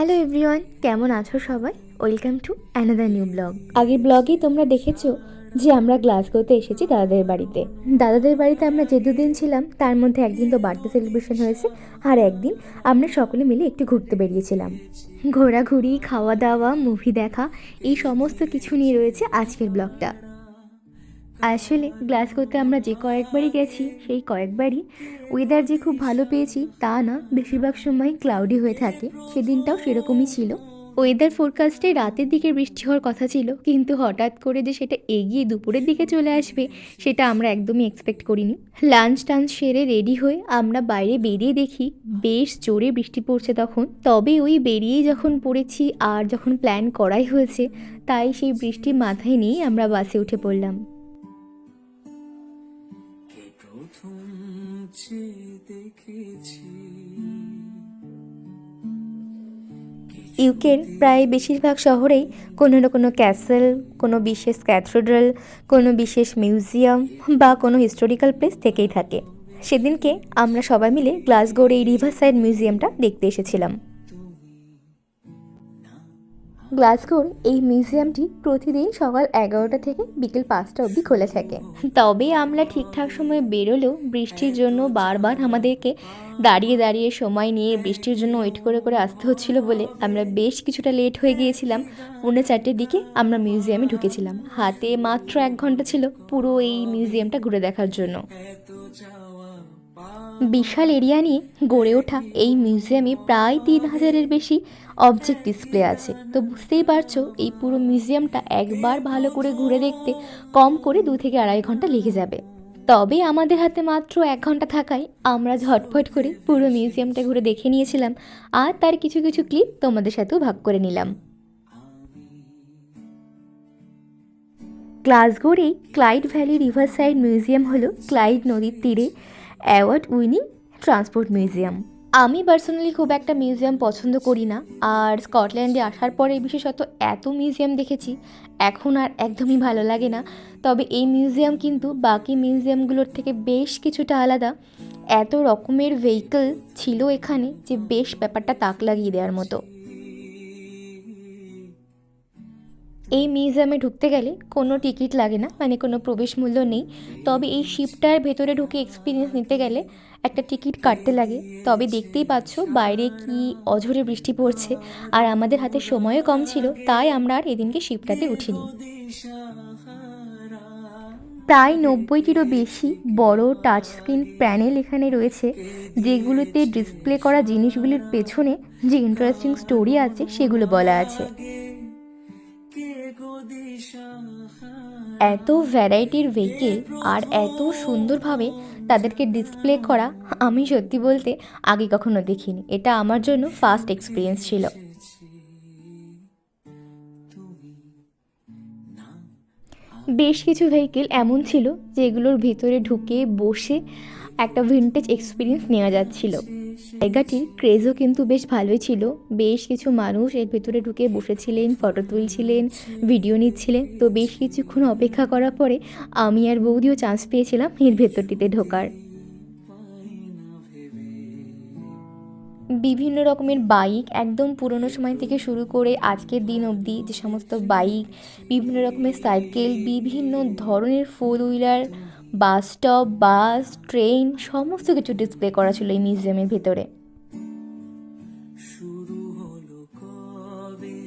Hello everyone কেমন আছো সবাই? Welcome to another new blog আগের ব্লগেই তোমরা দেখেছ যে আমরা গ্লাসগোতে এসেছি দাদাদের বাড়িতে। দাদাদের বাড়িতে আমরা যে দুদিন ছিলাম, তার মধ্যে একদিন তো বার্থডে সেলিব্রেশন হয়েছে, আর একদিন আমরা সকলে মিলে একটু ঘুরতে বেরিয়েছিলাম। ঘোরাঘুরি খাওয়া দাওয়া মুভি দেখা, এই সমস্ত কিছু নিয়ে রয়েছে আজকের ব্লগটা আসলে গ্লাসগোতে আমরা যে কয়েকবারই গেছি, সেই কয়েকবারই ওয়েদার যে খুব ভালো পেয়েছি, তা না, বেশিরভাগ সময় ক্লাউডি হয়ে থাকে। সেদিনটাও সেরকমই ছিল। ওয়েদার ফোরকাস্টে রাতের দিকে বৃষ্টি হওয়ার কথা ছিল, কিন্তু হঠাৎ করে যে সেটা এগিয়ে দুপুরের দিকে চলে আসবে, সেটা আমরা একদমই এক্সপেক্ট করিনি। লাঞ্চ টাঞ্চ সেরে রেডি হয়ে আমরা বাইরে বেরিয়ে দেখি, বেশ জোরে বৃষ্টি পড়ছে তখন। তবে ওই বেরিয়েই যখন পড়েছি আর যখন প্ল্যান করাই হয়েছে, তাই সেই বৃষ্টি মাথায় নিয়েই আমরা বাসে উঠে পড়লাম। যে দেখেছি। ইউকের প্রায় বেশিরভাগ শহরেই কোনো না কোনো ক্যাসেল, কোনো বিশেষ ক্যাথেড্রাল, কোনো বিশেষ মিউজিয়াম বা কোনো হিস্টোরিক্যাল প্লেস থেকেই থাকে। সেদিনকে আমরা সবাই মিলে গ্লাসগোর এই রিভার সাইড মিউজিয়ামটা দেখতে এসেছিলাম। গ্লাসগোর এই মিউজিয়ামটি প্রতিদিন সকাল এগারোটা থেকে বিকেল পাঁচটা অবধি খোলা থাকে। তবে আমরা ঠিকঠাক সময়ে বেরোলেও বৃষ্টির জন্য বারবার আমাদেরকে দাঁড়িয়ে দাঁড়িয়ে সময় নিয়ে বৃষ্টির জন্য ওয়েট করে করে আসতে হচ্ছিল বলে আমরা বেশ কিছুটা লেট হয়ে গিয়েছিলাম। পৌনে চারটের দিকে আমরা মিউজিয়ামে ঢুকেছিলাম। হাতে মাত্র এক ঘণ্টা ছিল পুরো এই মিউজিয়ামটা ঘুরে দেখার জন্য। বিশাল এরিয়া নিয়ে গড়ে ওঠা এই মিউজিয়ামে প্রায় তিন হাজারের বেশি অবজেক্ট ডিসপ্লে আছে। তো বুঝতেই পারছ, এই পুরো মিউজিয়ামটা একবার ভালো করে ঘুরে দেখতে কম করে দু থেকে আড়াই ঘণ্টা লেগে যাবে। তবে আমাদের হাতে মাত্র এক ঘণ্টা থাকায় আমরা ঝটফট করে পুরো মিউজিয়ামটা ঘুরে দেখে নিয়েছিলাম আর তার কিছু কিছু ক্লিপ তোমাদের সাথেও ভাগ করে নিলাম। গ্লাসগোর Clyde valley riverside museum হলো ক্লাইড নদীর তীরে অ্যাওয়ার্ড উইনিং ট্রান্সপোর্ট মিউজিয়াম। আমি পার্সোনালি খুব একটা মিউজিয়াম পছন্দ করি না, আর স্কটল্যান্ডে আসার পরে বিশেষত এত মিউজিয়াম দেখেছি, এখন আর একদমই ভালো লাগে না। তবে এই মিউজিয়াম কিন্তু বাকি মিউজিয়ামগুলোর থেকে বেশ কিছুটা আলাদা। এত রকমের ভেহিকল ছিল এখানে যে বেশ ব্যাপারটা তাক লাগিয়ে দেওয়ার মতো। এই মিউজিয়ামে ঢুকতে গেলে কোনো টিকিট লাগে না মানে কোনো প্রবেশ মূল্য নেই। তবে এই শিপটার ভেতরে ঢুকে এক্সপিরিয়েন্স নিতে গেলে একটা টিকিট কাটতে লাগে। তবে দেখতেই পাচ্ছ বাইরে কি অঝরে বৃষ্টি পড়ছে আর আমাদের হাতে সময়ও কম ছিল, তাই আমরা আর এদিনকে শিপটাতে উঠিনি। প্রায় নব্বইটিরও বেশি বড় টাচ স্ক্রিন প্যানেল এখানে রয়েছে, যেগুলোতে ডিসপ্লে করা জিনিসগুলির পেছনে যে ইন্টারেস্টিং স্টোরি আছে সেগুলো বলা আছে। এত ভ্যারাইটির ভেহিকেল আর এত সুন্দরভাবে তাদেরকে ডিসপ্লে করা, আমি সত্যি বলতে আগে কখনো দেখিনি। এটা আমার জন্য ফার্স্ট এক্সপিরিয়েন্স ছিল। বেশ কিছু ভেহিকেল এমন ছিল যেগুলোর ভেতরে ঢুকে বসে একটা ভিন্টেজ এক্সপিরিয়েন্স নেওয়া যাচ্ছিল। জায়গাটির ক্রেজও কিন্তু বেশ ভালোই ছিল। বেশ কিছু মানুষ এর ভেতরে ঢুকে বসেছিলেন ফটো তুলছিলেন ভিডিও নিচ্ছিলেন। তো বেশ কিছুক্ষণ অপেক্ষা করার পরে আমি আর বৌদিও চান্স পেয়েছিলাম এর ভেতরটিতে ঢোকার। বিভিন্ন রকমের বাইক একদম পুরনো সময় থেকে শুরু করে আজকের দিন অবধি যে সমস্ত বাইক বিভিন্ন রকমের সাইকেল বিভিন্ন ধরনের four wheeler bus stop bus train সমস্ত কিছু ডিসপ্লে করা ছিল এই মিউজিয়ামের ভেতরে। শুরু হলো কবে?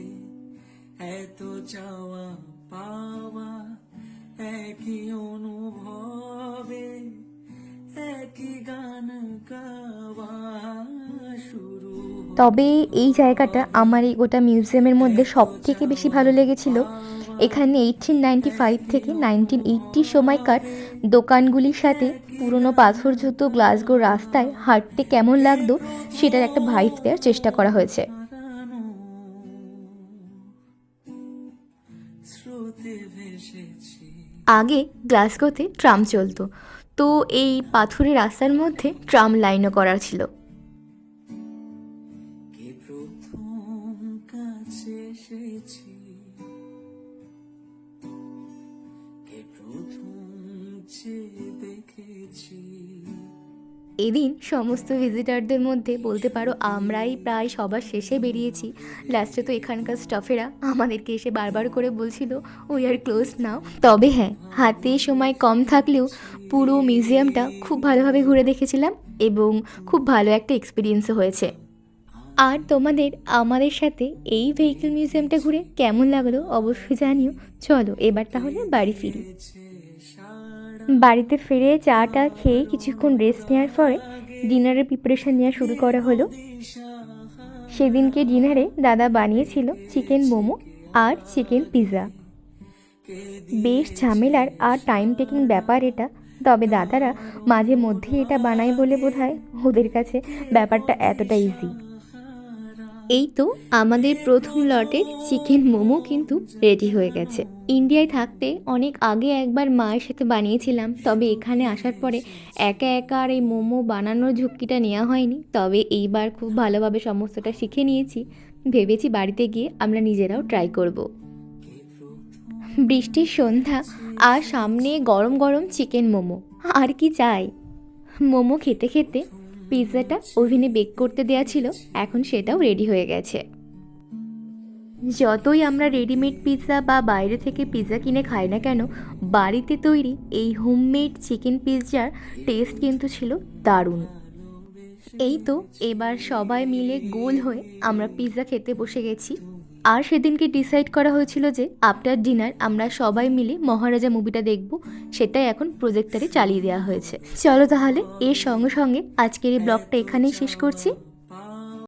এত চাওয়া পাওয়া একই অনুভবে একই গান গাওয়া শুরু তবে এই জায়গাটা আমার এই গোটা মিউজিয়ামের মধ্যে সব থেকে বেশি ভালো লেগেছিল। এখানে এইটিন নাইনটি ফাইভ থেকে নাইনটিন এইট্টি সময়কার দোকানগুলির সাথে পুরনো পাথরযুক্ত গ্লাসগো রাস্তায় হাঁটতে কেমন লাগতো সেটার একটা ভাইব দেওয়ার চেষ্টা করা হয়েছে। আগে গ্লাসগোতে ট্রাম চলতো, তো এই পাথরের রাস্তার মধ্যে ট্রাম লাইনও করা ছিল। এসেছি? এদিন সমস্ত ভিজিটারদের মধ্যে বলতে পারো আমরাই প্রায় সবার শেষে বেরিয়েছি। লাস্টে তো এখানকার স্টাফেরা আমাদেরকে এসে বারবার করে বলছিল উই আর ক্লোজ নাও তবে হ্যাঁ হাতে সময় কম থাকলেও পুরো মিউজিয়ামটা খুব ভালোভাবে ঘুরে দেখেছিলাম এবং খুব ভালো একটা এক্সপিরিয়েন্সও হয়েছে। আর তোমাদের আমাদের সাথে এই ভেহিকেল মিউজিয়ামটা ঘুরে কেমন লাগল অবশ্যই জানিও। চলো, এবার তাহলে বাড়ি ফিরি। বাড়িতে ফিরে চাটা খেয়ে কিছুক্ষণ রেস্ট নেওয়ার পরে ডিনারের প্রিপারেশন নেওয়া শুরু করা হলো। সেদিনকে ডিনারে দাদা বানিয়েছিল চিকেন মোমো আর চিকেন পিৎজা বেশ ঝামেলার আর টাইম টেকিং ব্যাপার এটা, তবে দাদারা মাঝে মধ্যেই এটা বানায় বলে বোধ হয় ওদের কাছে ব্যাপারটা এতটা ইজি এই তো আমাদের প্রথম লটের চিকেন মোমো কিন্তু রেডি হয়ে গেছে। ইন্ডিয়ায় থাকতে অনেক আগে একবার মায়ের সাথে বানিয়েছিলাম, তবে এখানে আসার পরে একা একা আর এই মোমো বানানোর ঝুঁকিটা নেওয়া হয়নি। তবে এইবার খুব ভালোভাবে সমস্তটা শিখে নিয়েছি। ভেবেছি বাড়িতে গিয়ে আমরা নিজেরাও ট্রাই করব। বৃষ্টির সন্ধ্যা আর সামনে গরম গরম চিকেন মোমো। আর কি চাই? মোমো খেতে খেতে পিৎজাটা ওভেনে বেক করতে দেওয়া ছিল, এখন সেটাও রেডি হয়ে গেছে। যতই আমরা রেডিমেড পিৎজা বা বাইরে থেকে পিৎজা কিনে খাই না কেন, বাড়িতে তৈরি এই হোমমেড চিকেন পিৎজার টেস্ট কিন্তু ছিল দারুণ। এই তো, এবার সবাই মিলে গোল হয়ে আমরা পিৎজা খেতে বসে গেছি। আর সেদিনকে ডিসাইড করা হয়েছিল যে আফটার ডিনার আমরা সবাই মিলে মহারাজা মুভিটা দেখব, সেটাই এখন প্রজেক্টারে চালিয়ে দেওয়া হয়েছে। চলো তাহলে, এর সঙ্গে সঙ্গে আজকের এই ব্লগটা এখানেই শেষ করছি।